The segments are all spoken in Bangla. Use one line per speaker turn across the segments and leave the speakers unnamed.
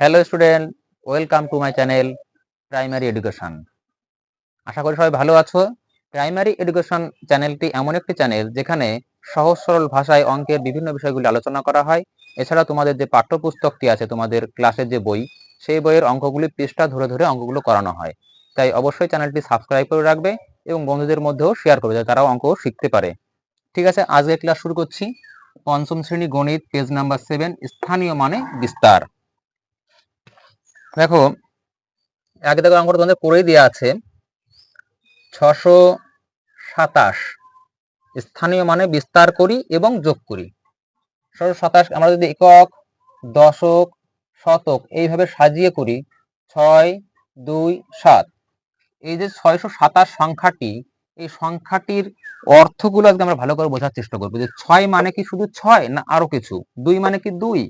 Hello student welcome to my channel primary education আশা করি সবাই ভালো আছো। প্রাইমারি এডুকেশন চ্যানেলটি এমন একটি চ্যানেল যেখানে সহজ সরল ভাষায় অঙ্কের বিভিন্ন বিষয়গুলি আলোচনা করা হয়। এছাড়া তোমাদের যে পাঠ্যপুস্তকটি আছে, তোমাদের ক্লাসের যে বই, সেই বইয়ের অঙ্কগুলি পৃষ্ঠা ধরে ধরে অঙ্কগুলো করানো হয়। তাই অবশ্যই চ্যানেলটি সাবস্ক্রাইব করে রাখবে এবং বন্ধুদের মধ্যেও শেয়ার করবে যাতে তারাও অঙ্ক শিখতে পারে। ঠিক আছে আজকে ক্লাস শুরু করছি। পঞ্চম শ্রেণি গণিত পেজ নাম্বার সেভেন স্থানীয় মানে বিস্তার। দেখো এক দেখো অঙ্কটা তোমাদের করেই দেওয়া আছে। ছশো সাতাশ, স্থানীয় মানে বিস্তার করি এবং যোগ করি। ছশো সাতাশ আমরা যদি একক, দশক, শতক এইভাবে সাজিয়ে করি, ছয়, দুই, সাত। এই যে ছয়শো সাতাশ সংখ্যাটি, এই সংখ্যাটির অর্থগুলো আজকে আমরা ভালো করে বোঝার চেষ্টা করব যে ছয় মানে কি শুধু ছয় না আরও কিছু? দুই মানে কি দুই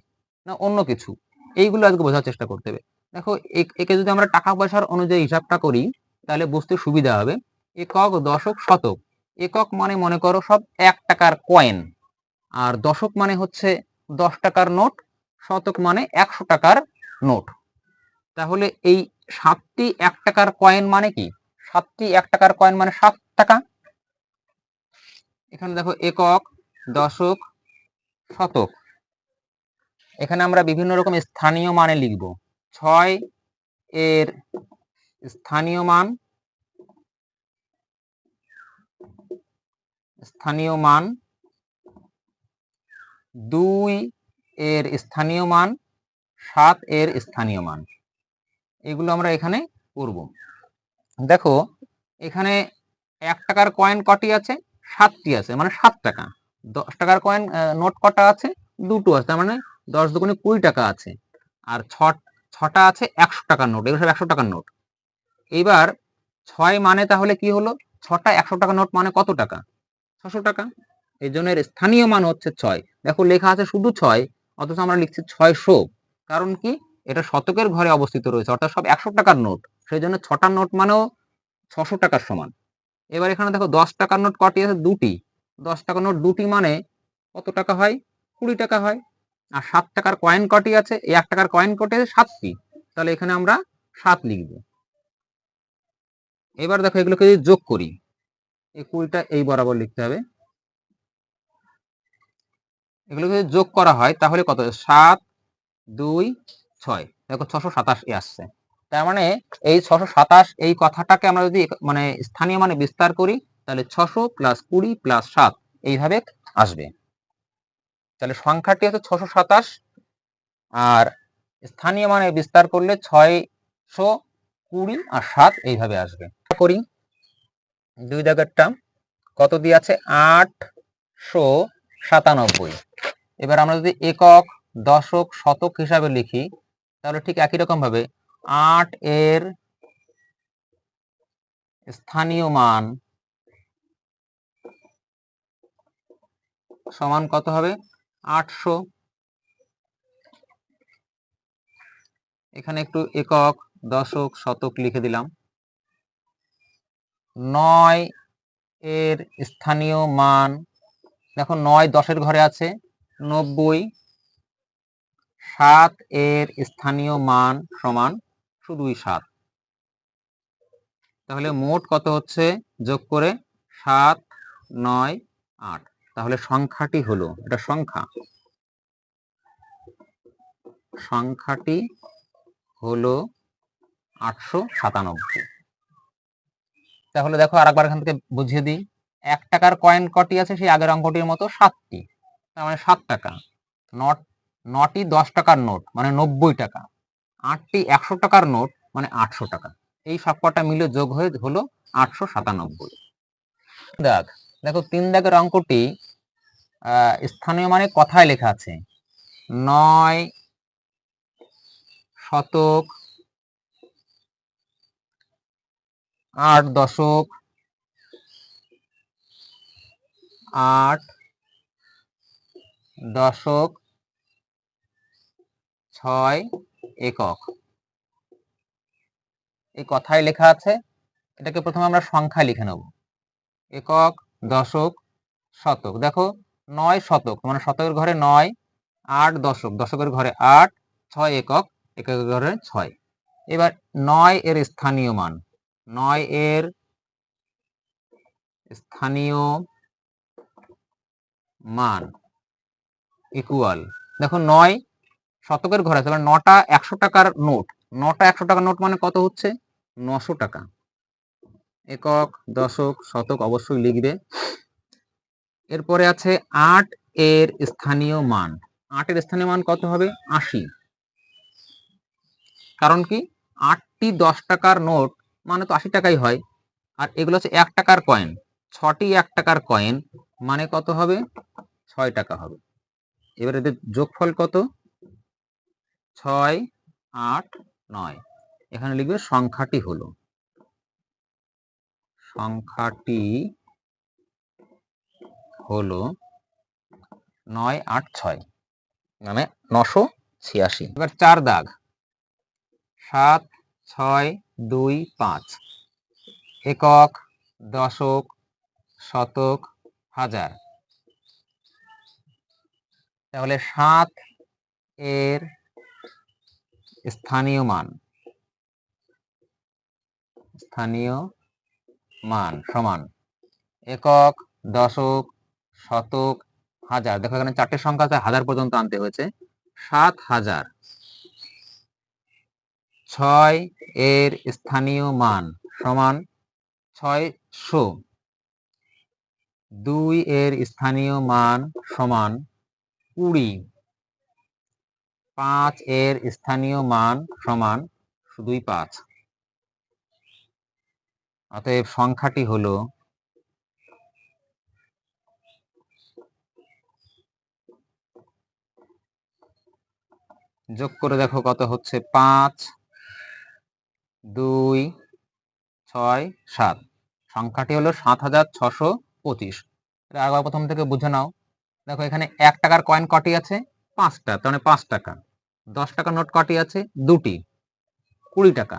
না অন্য কিছু? এইগুলো আজকে বোঝার চেষ্টা করতে হবে। দেখো একে যদি আমরা টাকা পয়সার অনুযায়ী হিসাবটা করি, তাহলে বুঝতে সুবিধা হবে। একক, দশক, শতক। একক মানে মনে করো সব এক টাকার কয়েন আর দশক মানে হচ্ছে দশ টাকার নোট, শতক মানে একশো টাকার নোট। তাহলে এই সাতটি এক টাকার কয়েন মানে কি? সাতটি এক টাকার কয়েন মানে সাত টাকা। এখানে দেখো, একক, দশক, শতক। এখানে আমরা বিভিন্ন রকম স্থানীয় মানে লিখব। ছয় এর স্থানীয় মান স্থানীয় মান, দুই এর স্থানীয় মান, সাত এর স্থানীয় মান। এগুলো আমরা এখানে করব। দেখো, এখানে এক টাকার কয়েন কটি আছে? সাতটি আছে মানে সাত টাকা। দশ টাকার কয়েন নোট কটা আছে? দুটো আছে মানে দশ দুগুণে কুড়ি টাকা আছে। আর ছ ছটা আছে, একশো টাকার নোট, এগুলো সব একশো টাকার নোট। এইবার ছয় মানে তাহলে কি হলো? ছটা একশো টাকার নোট মানে কত টাকা? ছশো টাকা। এই জন্য স্থানীয় মান হচ্ছে ছয়। দেখো লেখা আছে শুধু ছয়, অথচ আমরা লিখছি ছয়শো। কারণ কি? এটা শতকের ঘরে অবস্থিত রয়েছে, অর্থাৎ সব একশো টাকার নোট। সেই জন্য ছটা নোট মানেও ছশো টাকার সমান। এবার এখানে দেখো দশ টাকার নোট কটি আছে? দুটি। দশ টাকার নোট দুটি মানে কত টাকা হয়? কুড়ি টাকা হয়। আর সাত টাকার কয়েন কটি আছে? এই এক টাকার কয়েন কটি আছে? সাতটি। তাহলে এখানে আমরা সাত লিখব। এবার দেখো এগুলোকে যদি যোগ করি, এই কুড়িটা এই বরাবর লিখতে হবে। এগুলোকে যদি যোগ করা হয়, তাহলে কত? সাত, দুই, ছয়। দেখো ছশো সাতাশ এ আসছে। তার মানে এই ছশো সাতাশ এই কথাটাকে আমরা যদি মানে স্থানীয় মানে বিস্তার করি, তাহলে ছশো প্লাস কুড়ি প্লাস সাত এইভাবে আসবে। তাহলে সংখ্যাটি হচ্ছে ছশো সাতাশ, আর স্থানীয় মানে বিস্তার করলে ছয়শো কুড়ি আর সাত এইভাবে আসবে। করি দুই দাগেরটা কত দিয়ে আছে আটশো সাতানব্বই। এবার আমরা যদি একক, দশক, শতক হিসাবে লিখি, তাহলে ঠিক একই রকম ভাবে আট এর স্থানীয় মান সমান কত হবে? আটশো। এখানে একটু একক, দশক, শতক লিখে দিলাম। নয় এর স্থানীয় মান, দেখো নয় দশের ঘরে আছে, নব্বই। সাত এর স্থানীয় মান সমান শুধুই সাত। তাহলে মোট কত হচ্ছে? যোগ করে সাত, নয়, আট। তাহলে সংখ্যাটি হলো, এটা সংখ্যা। সংখ্যাটি হলো আটশো সাতানব্বই। তাহলে দেখো আরেকবার এখান থেকে বুঝিয়ে দিই। এক টাকার কয়েন কটি আছে? সেই আগের অঙ্কটির মতো সাতটি। তার মানে সাত টাকা। নট, নটি দশ টাকার নোট মানে নব্বই টাকা। আটটি একশো টাকার নোট মানে আটশো টাকা। এই সবকটা মিলে যোগ হয়ে হলো আটশো সাতানব্বই। দেখ, দেখো তিন দাগের অঙ্কটি স্থানীয় মানে কথায় লেখা আছে। নয় শতক আট দশক আট দশক ছয় একক। এই কথায় লেখা আছে, এটাকে প্রথমে আমরা সংখ্যা লিখে নেব। একক, দশক, শতক। দেখো নয় শতক মানে শতকের ঘরে নয়, আট দশক, দশকের ঘরে আট, ছয় একক একক ঘরে ছয়। এবার নয় এর স্থানীয় মান, নয় এর স্থানীয় মান ইকুয়াল দেখো নয় শতকের ঘরে আছে নটা একশো টাকার নোট, নটা একশো টাকার নোট মানে কত হচ্ছে? নশো টাকা। একক, দশক, শতক অবশ্যই লিখবে। এরপরে আছে আট এর স্থানীয় মান। আটের স্থানীয় মান কত হবে? আশি। কারণ কি? আটটি দশ টাকার নোট মানে তো আশি টাকাই হয়। আর এগুলো হচ্ছে এক টাকার কয়েন। ছটি এক টাকার কয়েন মানে কত হবে? ছয় টাকা হবে। এবার এদের যোগফল কত? ছয়, আট, নয়। এখানে লিখবে সংখ্যাটি হলো। সংখ্যাটি হলো নয় আট ছয় মানে নশো ছিয়াশি। এবার চার দাগ। সাত, ছয়, দুই, পাঁচ। একক, দশক, শতক, হাজার। তাহলে সাত এর স্থানীয় মান। স্থানীয় মান সমান। একক, দশক শতক হাজার। দেখো এখানে চারটে সংখ্যা আছে, হাজার পর্যন্ত আনতে হয়েছে। সাত হাজার। ছয় এর স্থানীয় মান সমান ছয়শো। দুই এর স্থানীয় মান সমান কুড়ি। পাঁচ এর স্থানীয় মান সমান দুই পাঁচ। অতএব সংখ্যাটি হলো যোগ করে দেখো কত হচ্ছে? পাঁচ, দুই, ছয়, সাত। সংখ্যাটি হলো সাত হাজার ছশো পঁচিশ। আবার প্রথম থেকে বুঝে নাও। দেখো এখানে এক টাকার কয়েন কটি আছে? পাঁচটা। তার মানে পাঁচ টাকা। দশ টাকার নোট কটি আছে? দুটি। কুড়ি টাকা।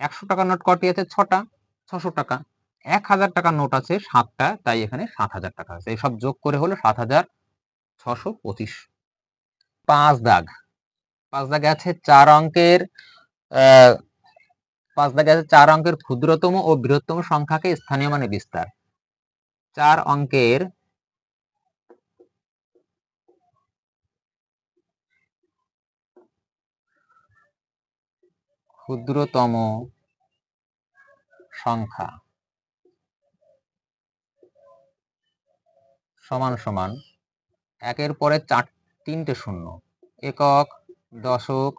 একশো টাকার নোট কটি আছে? ছটা। ছশো টাকা। এক হাজার টাকার নোট আছে সাতটা। তাই এখানে সাত হাজার টাকা আছে। এইসব যোগ করে হলো সাত হাজার ছশো পঁচিশ। পাঁচ দাগ। পাঁচ দাগে আছে চার অঙ্কের পাঁচ দাগে আছে চার অঙ্কের ক্ষুদ্রতম ও বৃহত্তম সংখ্যাকে স্থানীয় মানে বিস্তার। চার অঙ্কের ক্ষুদ্রতম সংখ্যা সমান সমান একের পরে চার তিনটে শূন্য। একক দশক,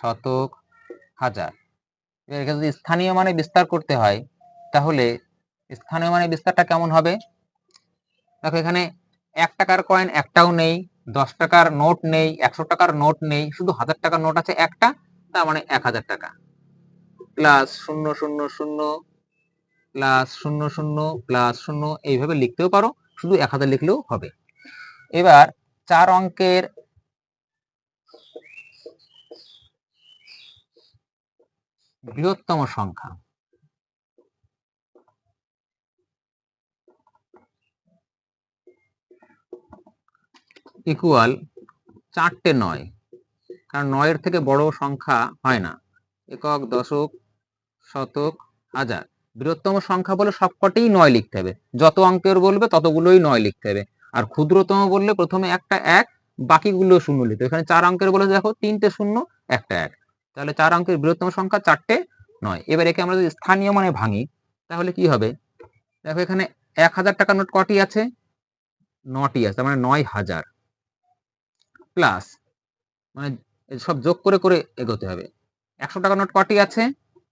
শতক, হাজার। এটাকে যদি স্থানীয় মানে বিস্তার করতে হয়, তাহলে স্থানীয় মানে বিস্তারটা কেমন হবে? দেখো এখানে এক টাকার কয়েন একটাও নেই, দশ টাকার নোট নেই, একশো টাকার নোট নেই, শুধু হাজার টাকার নোট আছে একটা, তার মানে এক হাজার টাকা। প্লাস শূন্য শূন্য শূন্য, প্লাস শূন্য শূন্য, প্লাস শূন্য, এইভাবে লিখতেও পারো, শুধু এক হাজার লিখলেও হবে। এবার চার অঙ্কের বৃহত্তম সংখ্যা। ইকুয়াল চারটে নয়। কারণ নয়ের থেকে বড় সংখ্যা হয় না। একক, দশক, শতক, হাজার। বৃহত্তম সংখ্যা বলে সবকটাই নয় লিখতে হবে। যত অঙ্কের বলবে ততগুলোই নয় লিখতে হবে। আর ক্ষুদ্রতম বললে প্রথমে একটা এক, বাকিগুলো শূন্য লিখতে এখানে চার অঙ্কের বলে দেখো, তিনটে শূন্য, একটা এক। তাহলে চার অঙ্কের বৃহত্তম সংখ্যা চারটে নয়। এবার একে আমরা যদি স্থানীয় মানে ভাঙি, তাহলে কি হবে? দেখো এখানে এক হাজার টাকা নোট কটি আছে? নটি আছে মানে নয় হাজার। প্লাস মানে সব যোগ করে করে এগোতে হবে। একশো টাকা নোট কটি আছে?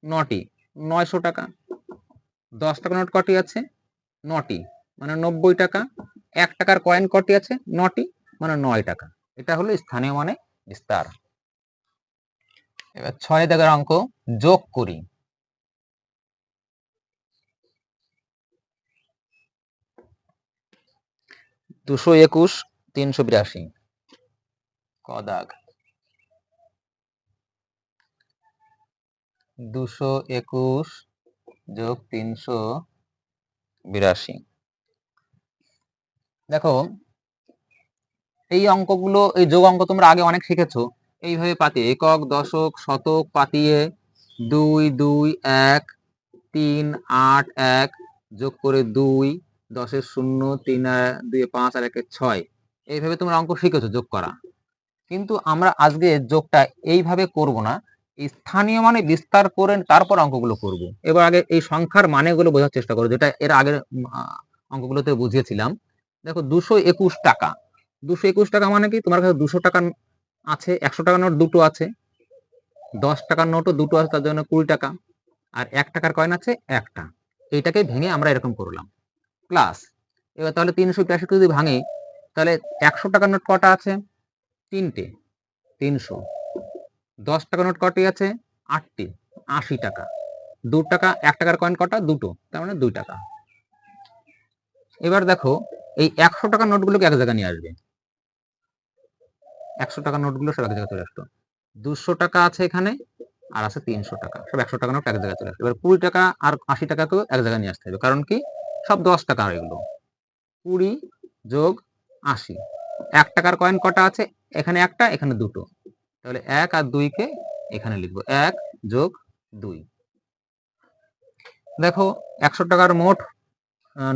নটি। নয়শো টাকা। দশ টাকা নোট কটি আছে? নটি। মানে নব্বই টাকা। এক টাকার কয়েন কটি আছে? নটি। মানে নয় টাকা। এটা হলো স্থানীয় মানে বিস্তার এবার ছয় দাগের অঙ্ক যোগ করি। দুশো একুশ, তিনশো বিরাশি। কদাগ দুশো একুশ যোগ তিনশো বিরাশি। দেখো, এই অঙ্কগুলো, এই যোগ অঙ্ক তোমরা আগে অনেক শিখেছো। এইভাবে পাতি, একক, দশক, শতক পাতিয়ে দুই দুই, এক, তিন, আট, এক যোগ করে দুই, দশের শূন্য, তিন, দুই, পাঁচ, আর একে ছয়। এইভাবে তোমরা অঙ্ক শিখেছো, যোগ করা। কিন্তু আমরা আজকে যোগটা এইভাবে করব না স্থানীয় মানে বিস্তার করে তারপর অঙ্কগুলো করব। এবার আগে এই সংখ্যার মানেগুলো বোঝার চেষ্টা করো, যেটা এর আগের অঙ্কগুলোতে বুঝিয়েছিলাম। দেখো, দুশো একুশ টাকা। দুশো একুশ টাকা মানে কি? তোমার কাছে দুশো টাকা আছে, একশো টাকার নোট দুটো আছে। দশ টাকার নোটও দুটো আছে, তার জন্য কুড়ি টাকা। আর এক টাকার কয়েন আছে, একটা। এইটাকে ভেঙে আমরা এরকম করলাম। প্লাস এবার তাহলে তিনশো তেষট্টি যদি ভাঙে, তাহলে একশো টাকার নোট কটা আছে? তিনটে। তিনশো। দশ টাকার নোট কটি আছে? আটটি। আশি টাকা। দু টাকা, এক টাকার কয়েন কটা? দুটো। তার মানে দুই টাকা। এবার দেখো, এই একশো টাকার নোটগুলোকে এক জায়গায় নিয়ে আসবে। একশো টাকার নোটগুলো সব এক জায়গায় চলে আসতো। দুশো টাকা আছে এখানে, আর আছে তিনশো টাকা। সব একশো টাকা নোট এক জায়গায় চলে আসবে এবার কুড়ি টাকা আর আশি টাকাকেও এক জায়গায় নিয়ে আসতে হবে। কারণ কি? সব দশ টাকা এগুলো। কুড়ি যোগ আশি। এক টাকার কয়েন কটা আছে? এখানে একটা, এখানে দুটো। তাহলে এক আর দুইকে এখানে লিখব। এক যোগ দুই। দেখো, একশো টাকার মোট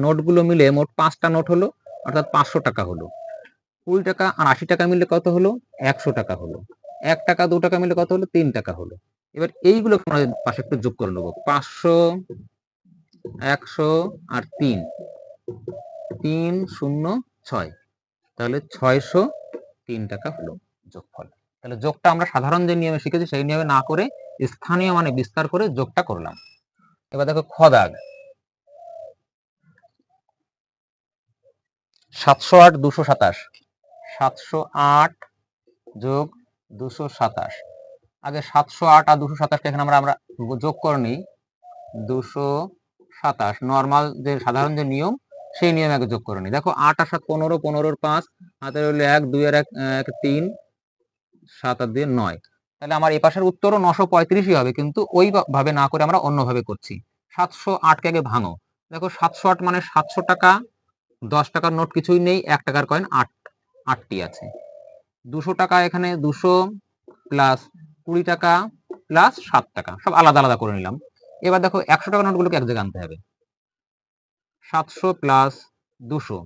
নোটগুলো মিলে মোট পাঁচটা নোট হলো, অর্থাৎ পাঁচশো টাকা হলো। কুড়ি টাকা আর আশি টাকা মিলে কত হলো? একশো টাকা হলো। এক টাকা, দু টাকা মিলে কত হলো? তিন টাকা হলো। এবার এইগুলো আমরা পাশে একটু যোগ করে নেব। পাঁচশো, একশো আর তিন। তিন শূন্য ছয়। তাহলে ছয়শো তিন টাকা হলো যোগফল। তাহলে যোগটা আমরা সাধারণ যে নিয়মে শিখেছি, সেই নিয়মে না করে স্থানীয় মানে বিস্তার করে যোগটা করলাম। এবার দেখো খদাগ সাতশো আট, দুশো সাতাশ। সাতশো আট যোগ দুশো সাতাশ। আগে সাতশো আট আর দুশো সাতাশটা এখানে আমরা আমরা যোগ করে নিই। দুশো সাতাশ। নর্মাল যে সাধারণ যে নিয়ম, সেই নিয়মে আগে যোগ করে নিই। দেখো আট আর সাত পনেরো, পনেরোর পাঁচ হাতে রইল এক, দুই আর এক তিন, সাত আর দুই, নয়। তাহলে আমার এই পাশের উত্তরও নশো পঁয়ত্রিশই হবে, কিন্তু ওই ভাবে না করে আমরা অন্যভাবে করছি। সাতশো আটকে আগে ভাঙো। দেখো সাতশো আট মানে সাতশো টাকা, দশ টাকার নোট কিছুই নেই, এক টাকার কয়েন আট আটটি আছে। দুশো টাকা এখানে দুশো প্লাস কুড়ি টাকা প্লাস সাত টাকা, সব আলাদা আলাদা করে নিলাম। এবার দেখো একশো টাকার নোটগুলোকে এক জায়গায় আনতে হবে। সাতশো প্লাস দুশো।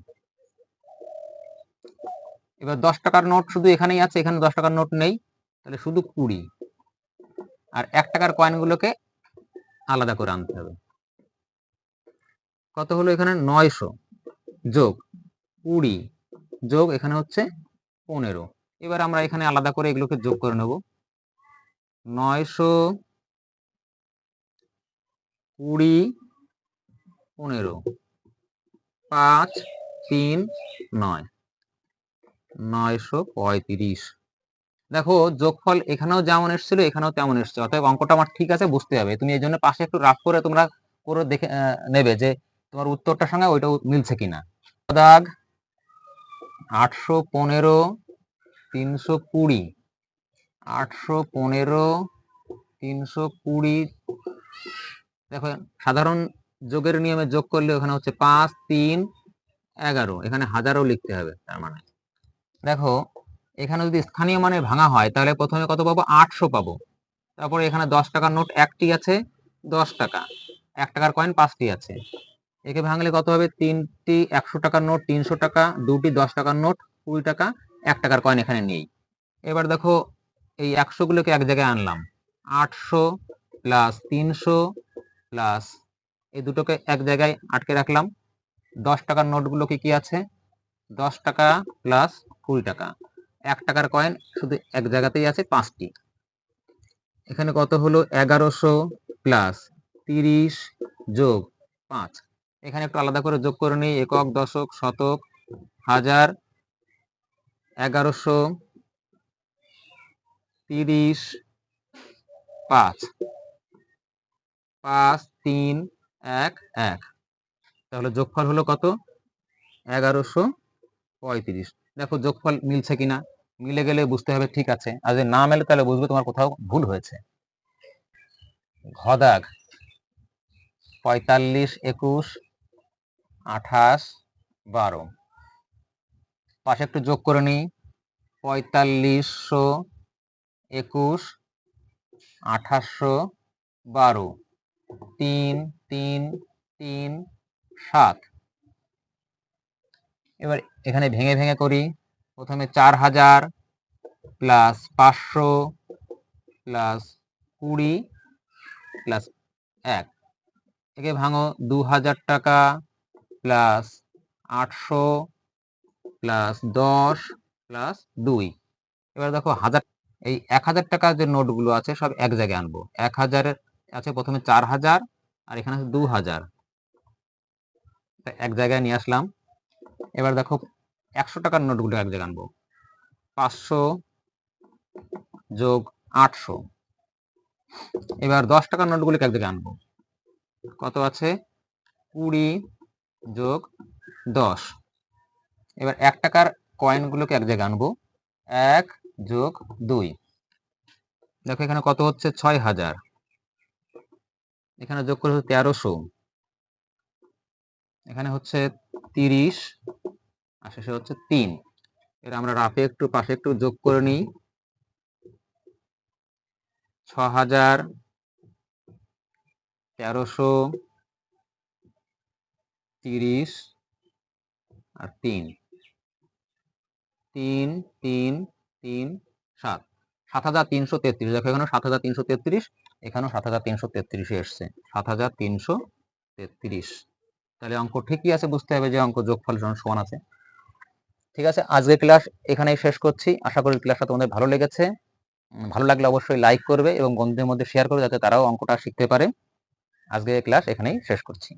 এবার দশ টাকার নোট শুধু এখানেই আছে, এখানে দশ টাকার নোট নেই, তাহলে শুধু কুড়ি। আর এক টাকার কয়েনগুলোকে আলাদা করে আনতে হবে। কত হলো এখানে? নয়শো যোগ কুড়ি। যোগ এখানে হচ্ছে পনেরো। এবার আমরা এখানে আলাদা করে এগুলোকে যোগ করে নেব। নয়শো কুড়ি পনেরো। পাঁচ, তিন, নয়। নয়শো পঁয়ত্রিশ। দেখো, যোগফল এখানেও যেমন এসেছিল, এখানেও তেমন এসছে। অতএব অঙ্কটা আমার ঠিক আছে, বুঝতে হবে। তুমি এই জন্য পাশে একটু রাফ করে তোমরা করে দেখে নেবে যে তোমার উত্তরটার সঙ্গে ওইটাও মিলছে কিনা। দাগ আটশো পনেরো, তিনশো কুড়ি। আটশো পনেরো, তিনশো কুড়ি। দেখো, সাধারণ যোগের নিয়মে যোগ করলে ওখানে হচ্ছে পাঁচ, তিন, এগারো। এখানে হাজারও লিখতে হবে, তার মানে। দেখো, এখানে যদি স্থানীয় মানে ভাঙা হয়, তাহলে প্রথমে কত পাবো? আটশো পাবো। তারপরে এখানে দশ টাকার নোট একটি আছে, দশ টাকা। এক টাকার কয়েন পাঁচটি আছে। একে ভাঙলে কত হবে? তিনটি একশো টাকার নোট, তিনশো টাকা, দুটি দশ টাকার নোট, কুড়ি টাকা, এক টাকার কয়েন এখানে নেই। এবার দেখো, এই একশো গুলোকে এক জায়গায় আনলাম। আটশো প্লাস তিনশো প্লাস এই দুটোকে এক জায়গায় আটকে রাখলাম। দশ টাকার নোটগুলো কি কি আছে? দশ টাকা প্লাস কুড়ি টাকা। এক টাকার কয়েন শুধু এক জায়গাতেই আছে পাঁচটি। এখানে কত হলো? এগারোশো প্লাস তিরিশ যোগ পাঁচ। এখানে একটু আলাদা করে যোগ করে নিই, একক, দশক, শতক, হাজার, এগারোশো তিরিশ, পাঁচ। পাঁচ, তিন, এক এক। তাহলে যোগফল হলো কত? এগারোশো পঁয়ত্রিশ। দেখো যোগফল মিলছে কিনা? মিলে গেলে বুঝতে হবে ঠিক আছে। আর যদি না মেলে তাহলে বুঝবে তোমার কোথাও ভুল হয়েছে। ঘদাগ পঁয়তাল্লিশ, একুশ আঠাশ বারো। পাশে একটু যোগ করে নিই। পঁয়তাল্লিশশো একুশ, আঠাশশো বারো। তিন তিন তিন, সাত। এবার এখানে ভেঙে ভেঙে করি। প্রথমে চার হাজার প্লাস পাঁচশো প্লাস কুড়ি প্লাস এক। একে ভাঙো দু হাজার টাকা প্লাস আটশো প্লাস দশ প্লাস দুই। এবার দেখো হাজার, এই এক হাজার টাকার যে নোটগুলো আছে সব এক জায়গায় আনব। এক হাজারের আছে প্রথমে চার হাজার আর এখানে আছে দু হাজার। এক জায়গায় নিয়ে আসলাম। এবার দেখো একশো টাকার নোটগুলো এক জায়গায় আনব। পাঁচশো যোগ আটশো। এবার দশ টাকার নোটগুলোকে এক জায়গায় আনব। কত আছে? কুড়ি যোগ দশ। এবার এক টাকার কয়েনগুলোকে এক জায়গায় আনব। এক যোগ দুই। দেখো এখানে কত হচ্ছে? ছয় হাজার। এখানে যোগ করে হচ্ছে তেরোশো। এখানে হচ্ছে তিরিশ, আর শেষে হচ্ছে তিন। এর আমরা রাফে একটু পাশে একটু যোগ করে নিই। ছ হাজার, তেরোশো তিরিশ আর তিন। তিন তিন তিন, সাত। সাত হাজার তিনশো তেত্রিশ। দেখো এখানে সাত হাজার তিনশো তেত্রিশ, এখানেও সাত হাজার তিনশো তেত্রিশে এসছে। সাত হাজার তিনশো তেত্রিশ। তাহলে অঙ্ক ঠিকই আছে, বুঝতে হবে যে অঙ্ক যোগফল সমান আছে। ঠিক আছে, আজকের ক্লাস এখানেই শেষ করছি। আশা করি ক্লাসটা তোমাদের ভালো লেগেছে। ভালো লাগলে অবশ্যই লাইক করবে এবং বন্ধুদের মধ্যে শেয়ার করবে, যাতে তারাও অঙ্কটা শিখতে পারে। আজকে ক্লাস এখানেই শেষ করছি।